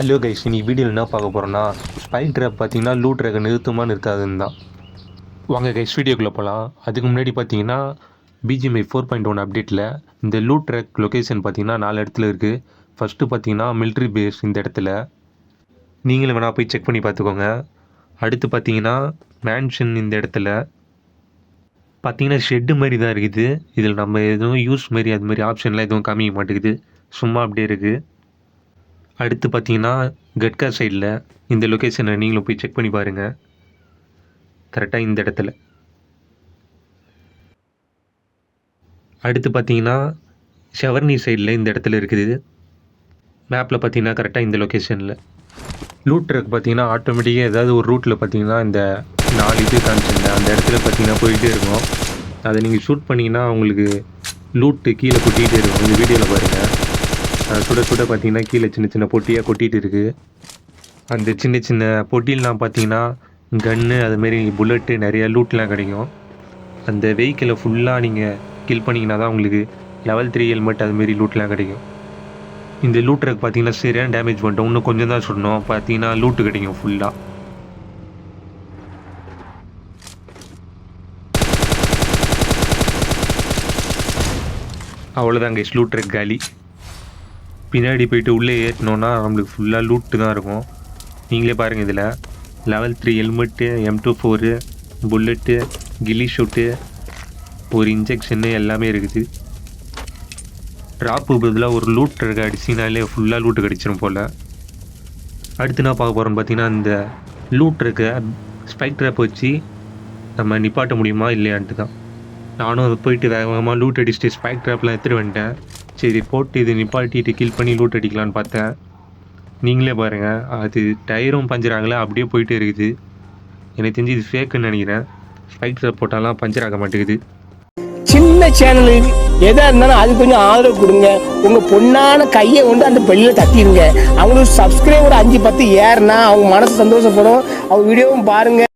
Hello guys இன்னைக்கு வீடியோவில் என்ன பார்க்க போகிறோன்னா ஸ்பைக் ட்ராப் பார்த்தீங்கன்னா லூ ட்ராக நிறுத்துமா நிறுத்தாதுன்னு தான். வாங்க கைஸ் வீடியோக்குள்ளே போகலாம் அதுக்கு முன்னாடி பார்த்தீங்கன்னா பிஜிஎம்ஐ ஃபோர் பாயிண்ட் ஒன் அப்டேட்டில் இந்த லூ ட்ராக் லொக்கேஷன் பார்த்தீங்கன்னா நாலு இடத்துல இருக்குது ஃபஸ்ட்டு பார்த்தீங்கன்னா மிலிட்ரி பேஸ் இந்த இடத்துல. நீங்களும் வேணால் போய் செக் பண்ணி பார்த்துக்கோங்க. அடுத்து பார்த்தீங்கன்னா மேன்ஷன் இந்த இடத்துல. பார்த்தீங்கன்னா ஷெட்டு மாதிரி தான் இருக்குது. இதில் நம்ம எதுவும் யூஸ் மாதிரி அது மாதிரி ஆப்ஷன்லாம் எதுவும் காமிக்க மாட்டேங்குது. சும்மா அப்படியே இருக்குது அடுத்து பார்த்தீங்கன்னா கட்கா சைடில் இந்த லொக்கேஷனை நீங்களும் போய் செக் பண்ணி பாருங்கள் கரெக்டாக இந்த இடத்துல. அடுத்து பார்த்தீங்கன்னா ஷவர்னி சைடில் இந்த இடத்துல இருக்குது. மேப்பில் பார்த்தீங்கன்னா கரெக்டாக இந்த லொக்கேஷனில் லூட் ட்ரக் பார்த்தீங்கன்னா ஆட்டோமேட்டிக்காக ஏதாவது ஒரு ரூட்டில் பார்த்தீங்கன்னா இந்த நாலு இது காமிச்சிருந்தேன். அந்த இடத்துல பார்த்தீங்கன்னா போயிட்டே இருக்கும். அதை நீங்கள் ஷூட் பண்ணிங்கன்னா உங்களுக்கு லூட்டு கீழே கொட்டிகிட்டே இருக்கும். இந்த வீடியோவில் பாருங்கள் சுட சுட பார்த்தீங்கன்னா கீழே சின்ன சின்ன பொட்டியாக கொட்டிகிட்டு இருக்குது அந்த சின்ன சின்ன பொட்டிலாம் பார்த்தீங்கன்னா கன்னு அதுமாரி புல்லட்டு நிறைய லூட்லாம் கிடைக்கும். அந்த வெஹிக்கிளை ஃபுல்லாக நீங்கள் கில் பண்ணிங்கன்னா தான் உங்களுக்கு லெவல் த்ரீ ஹெல்மெட் அதுமாரி லூட்லாம் கிடைக்கும். இந்த லூட் ட்ரக் பார்த்தீங்கன்னா சரியான டேமேஜ் பண்ணிட்டோம். இன்னும் கொஞ்சம் தான் சுடணும். பார்த்தீங்கன்னா லூட்டு கிடைக்கும் ஃபுல்லாக அவ்வளோதான் கைஸ் லூட் ட்ரக் காலி. பின்னாடி போயிட்டு உள்ளே ஏற்றினோன்னா நம்மளுக்கு ஃபுல்லாக லூட்டு தான் இருக்கும். நீங்களே பாருங்கள் இதில். Level three helmet M two four bullet கில்லி ஷூட்டு ஒரு இன்ஜெக்ஷன்னு எல்லாமே இருக்குது. ட்ராப்பு பதிலாக ஒரு லூட் இருக்க அடிச்சிங்கனாலே ஃபுல்லாக லூட்டு கிடச்சிரும் போல். அடுத்து நான் பார்க்க போகிறோம் பார்த்தீங்கன்னா இந்த லூட் இருக்க. ஸ்பைக் ட்ராப் வச்சு நம்ம நிப்பாட்ட முடியுமா இல்லையான்ட்டு தான். நானும் போயிட்டு வேக வேகமாக லூட் அடிச்சுட்டு ஸ்பைக் ட்ராப்லாம் எடுத்துகிட்டு வந்துட்டேன். சரி போட்டு இது நிப்பாட்டிட்டு கில் பண்ணி லூட் அடிக்கலான்னு பார்த்தேன். நீங்களே பாருங்கள் அது டயரும் பஞ்சர் ஆகலை அப்படியே போயிட்டே இருக்குது. எனக்கு தெரிஞ்சு இது ஃபேக்குன்னு நினைக்கிறேன். ஸ்பைக் போட்டாலாம் பஞ்சர் ஆக மாட்டேங்குது. சின்ன சேனலு எதாக இருந்தாலும் அது கொஞ்சம் ஆதரவு கொடுங்க. உங்கள் பொண்ணான கையை கொண்டு அந்த பெல்லில் தட்டிடுங்க. அவங்களுக்கு சப்ஸ்கிரைபர் அஞ்சு பத்து ஏறுனா அவங்க மனசு சந்தோஷப்படும். அவங்க வீடியோவும் பாருங்கள்